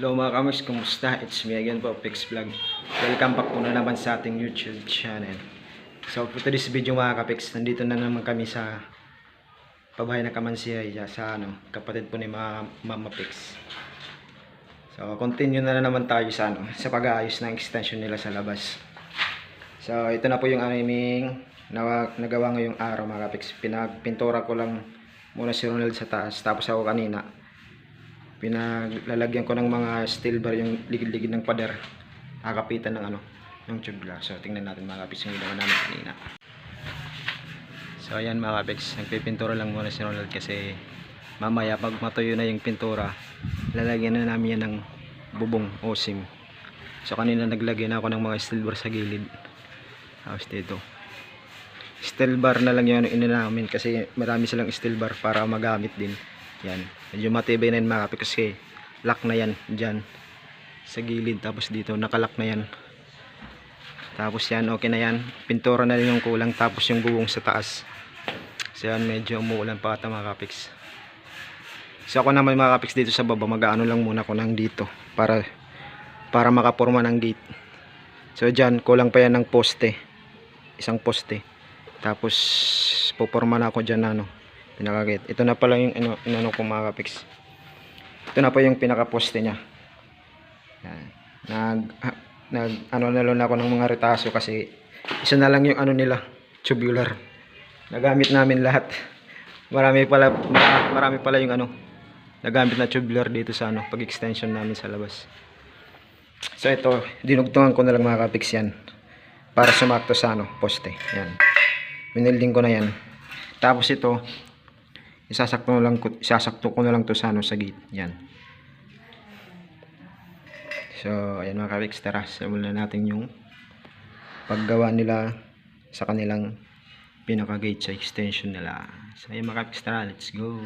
Hello mga kamis, kumusta? It's me again po, Pix Vlog. Welcome back po na naman sa ating YouTube channel. So for today's video mga kapix, nandito na naman kami sa pabahay na Kamansiya sa ano, kapatid po ni Ma Mama Pix. So continue na, na naman tayo sa ano, sa pag-aayos ng extension nila sa labas. So ito na po yung aming nagawa ngayong araw mga kapix. Pinagpintura ko lang muna si Ronald sa taas, tapos ako kanina pinaglalagyan ko ng mga steel bar yung ligid-ligid ng pader. Kakapitan ng ano ng tubular so tingnan natin mga kapits yung ginawa namin kanina. So ayan mga kapits nagpipintura lang muna si Ronald kasi mamaya pag matuyo na yung pintura lalagyan na namin yan ng bubong o sim. So kanina naglagay na ako ng mga steel bar sa gilid. Tapos dito. Steel bar na lang yun ina namin kasi marami silang steel bar para magamit din yan. Medyo matibay na yun mga kasi lock na yan dyan sa gilid. Tapos dito nakalock na yan. Tapos yan okay na yan. Pintura na rin yung kulang tapos yung buwong sa taas. So yan medyo umuulan pa ata mga kapiks so ako naman mga kapiks dito sa baba mag-ano lang muna ko ng dito para para makaporma ng gate. So dyan kulang pa yan ng poste. Isang poste. Tapos puporma na ako dyan ano pinakagate ito na pala yung ano, inano ko mga kapiks ito na po yung pinaka-poste niya. Yan. nag nag ano na lang ako ng mga retaso kasi isa na lang yung ano nila tubular. Nagamit namin lahat. Marami pala ma- marami pala yung ano nagamit na tubular dito sa ano pag extension namin sa labas. So ito dinugtungan ko na lang mga kapiks yan para sumakto sa ano poste. Yan. Winilding ko na yan. Tapos ito isasakto lang ko, isasakto ko na lang to sa ano sa gate. Yan. So, ayan mga kawiks, tara, simulan natin yung paggawa nila sa kanilang pinaka gate sa extension nila. So, ayan mga kawiks, tara, let's go.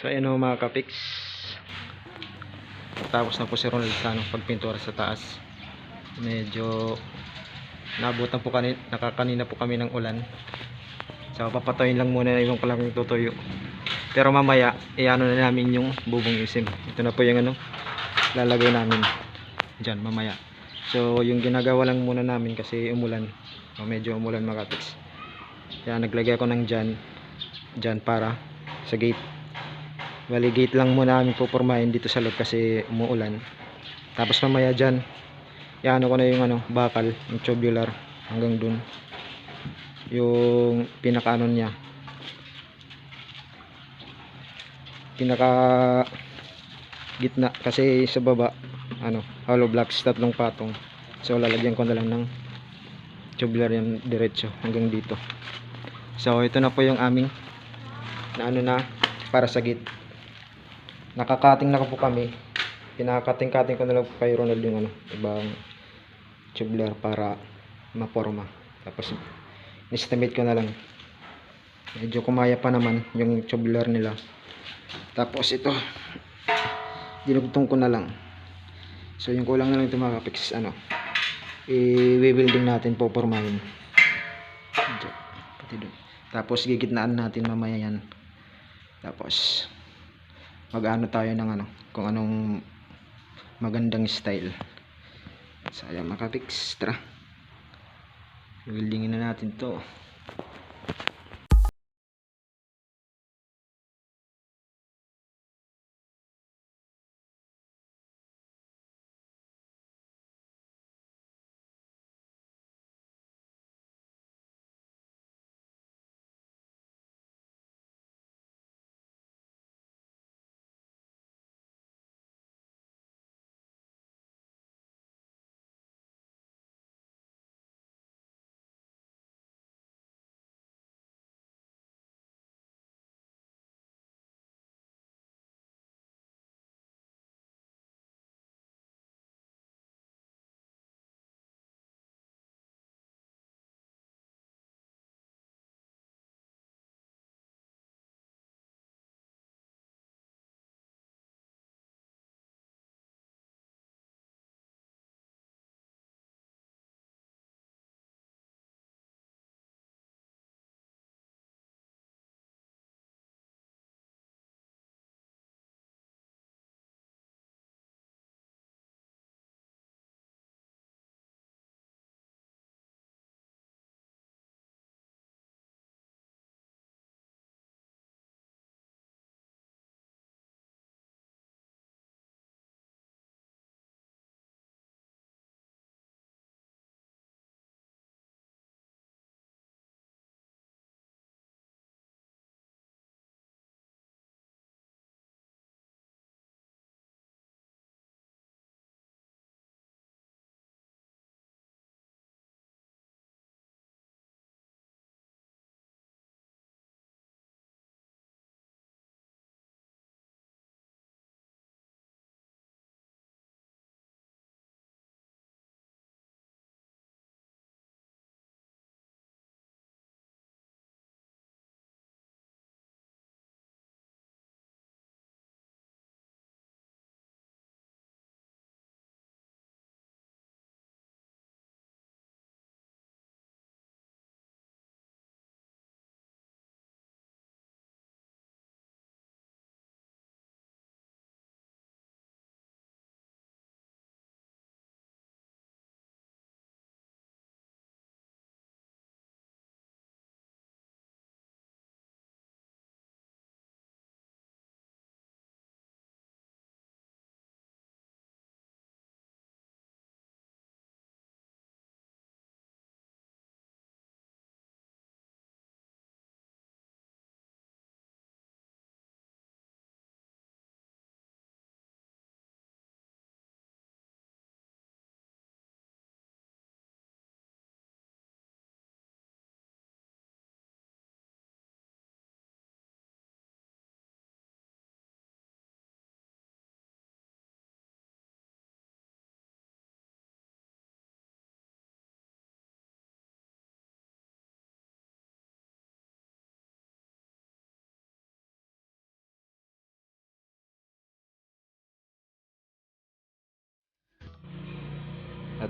So ayun o mga kapiks. Tapos na po si Ronald sa ano, pagpintura sa taas. Medyo nabutan po kanina, nakakanina po kami ng ulan. So papatuyin lang muna yung ko lang yung tutuyo. Pero mamaya, iano na namin yung bubong isim. Ito na po yung ano, lalagay namin dyan mamaya. So yung ginagawa lang muna namin kasi umulan. O, medyo umulan mga kapiks. Kaya naglagay ako ng dyan, dyan para sa gate. Bali lang muna namin pupurmahin dito sa loob kasi umuulan. Tapos mamaya dyan, iano ko na yung ano, bakal, yung tubular hanggang dun. Yung pinakaano niya. Pinaka gitna kasi sa baba ano, hollow blocks tatlong patong. So lalagyan ko na lang ng tubular yan diretso hanggang dito. So ito na po yung aming na ano na para sa gate. Nakakating na po kami. Pinakating-kating ko na lang po kay Ronald yung ano, ibang tubular para maporma. Tapos estimate ko na lang. Medyo kumaya pa naman yung tubular nila. Tapos ito dinugtong ko na lang. So yung kulang na lang ito mga kapiks ano i-building natin popormahin. Diyan, Pati doon. Tapos gigitnaan natin mamaya yan. Tapos mag-ano tayo ng ano kung anong magandang style. So ayan mga kapiks, tara. Buildingin na natin to.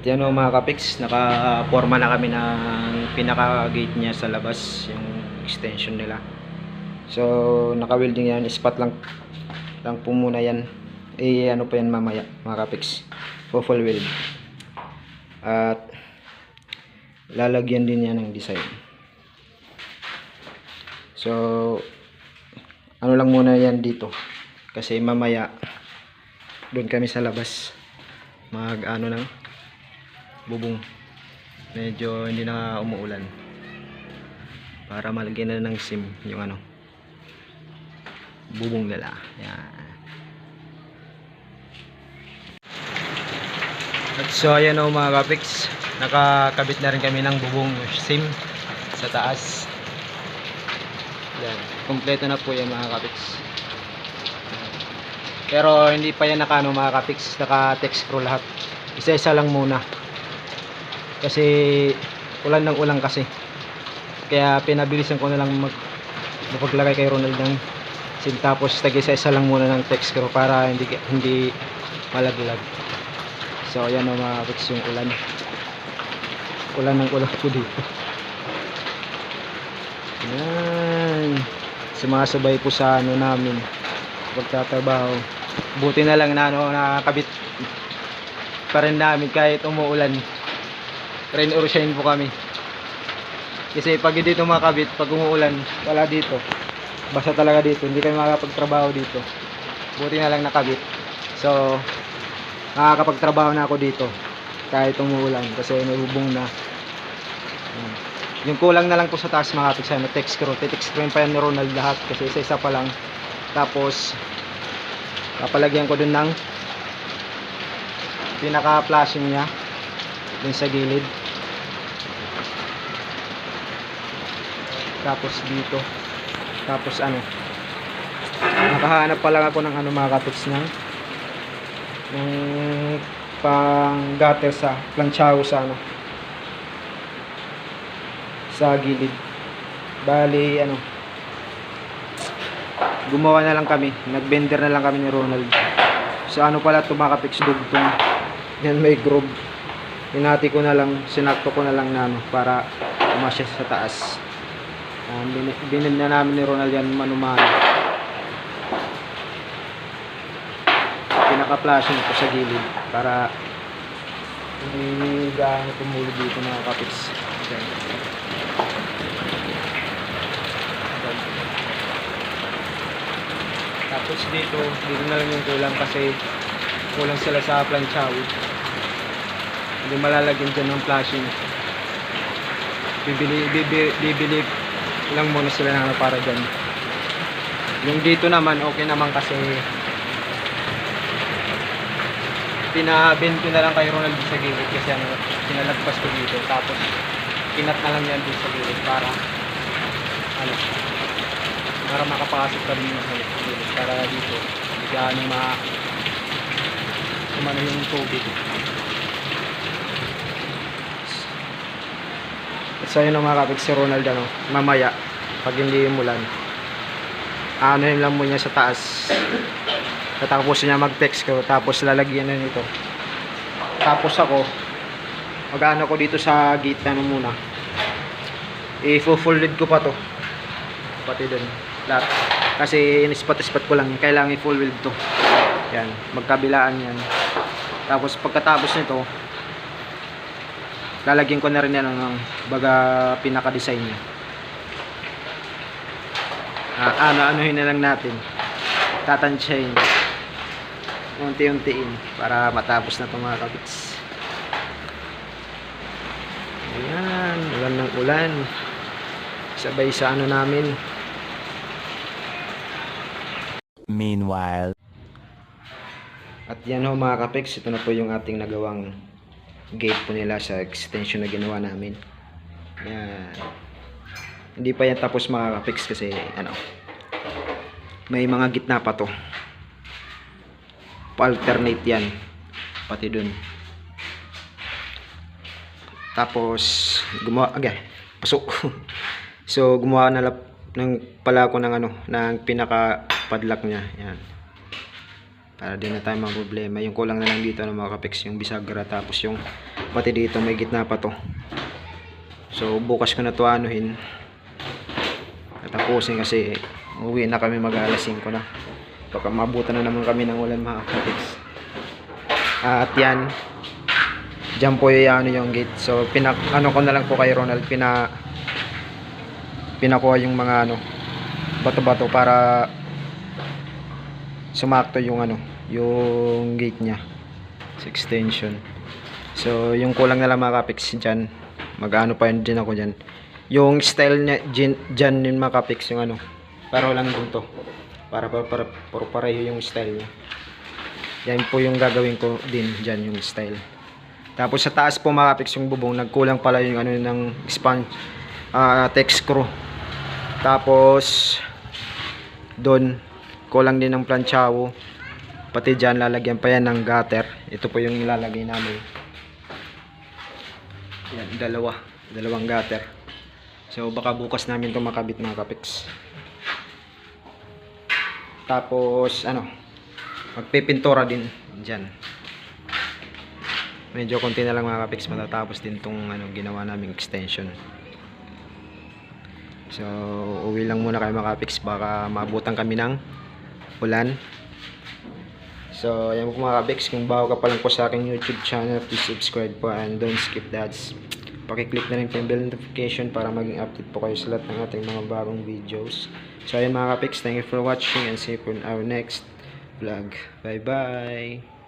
At yan o mga kapiks, nakaporma na kami ng pinaka-gate niya sa labas, yung extension nila. So, naka-welding yan, spot lang lang po muna yan. Eh, ano pa yan mamaya, mga kapiks. Full weld. At, lalagyan din yan ng design. So, ano lang muna yan dito. Kasi mamaya, doon kami sa labas. Mag, ano ng, bubong. Medyo hindi na umuulan. Para malagyan na ng sim yung ano, bubong nila. Yan. At so ayan o mga kapiks, nakakabit na rin kami ng bubong sim sa taas. Yan, kompleto na po yan mga kapiks. Pero hindi pa yan naka ano, mga kapiks, naka text screw lahat. Isa-isa lang muna. Kasi ulan ng ulan kasi. Kaya pinabilisan ko na lang mag mapaglagay kay Ronald ng sim tapos tag-isa-isa lang muna ng text screw para hindi hindi malaglag. So ayan o mga kapiks yung ulan. Ulan ng ulan po dito. Yan. Sumasabay po sa ano namin pagtatrabaho. Buti na lang na ano nakakabit pa rin namin kahit umuulan. Rain or shine po kami. Kasi pag dito makabit, pag umuulan, wala dito. Basta talaga dito, hindi kami makakapagtrabaho dito. Buti na lang nakabit. So, nakakapagtrabaho na ako dito kahit umuulan kasi may bubong na. Yung kulang na lang po sa taas mga kapit sa text screw. Text screw pa yan ni Ronald lahat kasi isa-isa pa lang. Tapos, papalagyan ko dun ng pinaka-flashing niya dun sa gilid. Tapos dito. Tapos ano, nakahanap pa lang ako ng ano mga kapits ng ng pang gutter sa planchao sa ano sa gilid. Bali, ano, gumawa na lang kami. Nagbender na lang kami ni Ronald. Sa ano pala ito mga dugtong. Yan may groove. Hinati ko na lang, sinakto ko na lang na ano, para umasya sa taas. Um, bin, binil na namin ni Ronald yan manumano. Pinaka-flashing ko sa gilid para hindi gaano tumulog dito mga kapiks. Yan. Tapos dito, dito na lang yung kulang kasi kulang sila sa planchaw. Hindi malalagyan dyan ng flashing. Bibili, bibili, bibili lang muna sila ng ano para dyan. Yung dito naman, okay naman kasi pinabend ko na lang kay Ronald sa gilid kasi ano, pinalagpas ko dito. Tapos, kinat na lang yan sa gilid para ano, para makapasok ka rin yung sa gilid para dito hindi gaano ma kumano yung tubig so yun ang mga kapit si Ronald ano, mamaya pag hindi umulan. Ano yun lang mo niya sa taas. Tatapos niya mag text ko tapos lalagyan na nito. Tapos ako mag-ano ko dito sa gate na muna. I-folded ko pa to. Pati dun lahat. Kasi in-spot-spot ko lang kailangan i-full to. Yan magkabilaan yan. Tapos pagkatapos nito lalagyan ko na rin yan ng baga pinaka-design niya. Ah, ano anuhin na lang natin. Tatansyahin unti-untiin para matapos na itong mga kabits. Ayan ulan ng ulan. Sabay sa ano namin. Meanwhile. At yan ho mga kapex, ito na po yung ating nagawang gate po nila sa extension na ginawa namin. Yan. Hindi pa yan tapos mga kapex kasi ano, may mga gitna pa to. Pa-alternate yan. Pati dun. Tapos, gumawa, agay, pasok. so, gumawa na lap, ng pala ako ng ano, ng pinaka padlock niya. Yan para din na tayo mga problema. Yung kulang na lang dito ng mga kapex yung bisagra tapos yung pati dito may gitna pa to. So bukas ko na to anuhin. Tatapusin kasi uwi na kami mag alas 5 na. Baka mabutan na naman kami ng ulan mga kapits at yan dyan po yung ano yung gate. So pinak ano ko na lang po kay Ronald pina pinakuha yung mga ano bato-bato para sumakto yung ano yung gate niya. Sa extension. So yung kulang na lang mga kapiks dyan mag-ano pa yun din ako dyan. Yung style niya dyan, dyan yung mga kapiks yung ano. Para lang din to para para, para, para pareho yung style niya. Yan po yung gagawin ko din dyan yung style. Tapos sa taas po mga kapiks yung bubong nagkulang pala yung ano ng span ah text screw. Tapos doon kulang din ng planchawo pati dyan lalagyan pa yan ng gutter. Ito po yung ilalagay namin. Yan dalawa. Dalawang gutter. So baka bukas namin to makabit mga kapiks. Tapos ano magpipintura din dyan. Medyo konti na lang mga kapiks. Matatapos din tong ano, ginawa naming extension. So uwi lang muna kayo mga kapiks. Baka maabutan kami ng ulan so ayan po mga kapiks kung bago ka pa lang po sa aking youtube channel please subscribe po and don't skip the ads. Pakiclick na rin po yung bell notification para maging update po kayo sa lahat ng ating mga bagong videos. So ayan mga kapiks thank you for watching and see you in our next vlog. Bye bye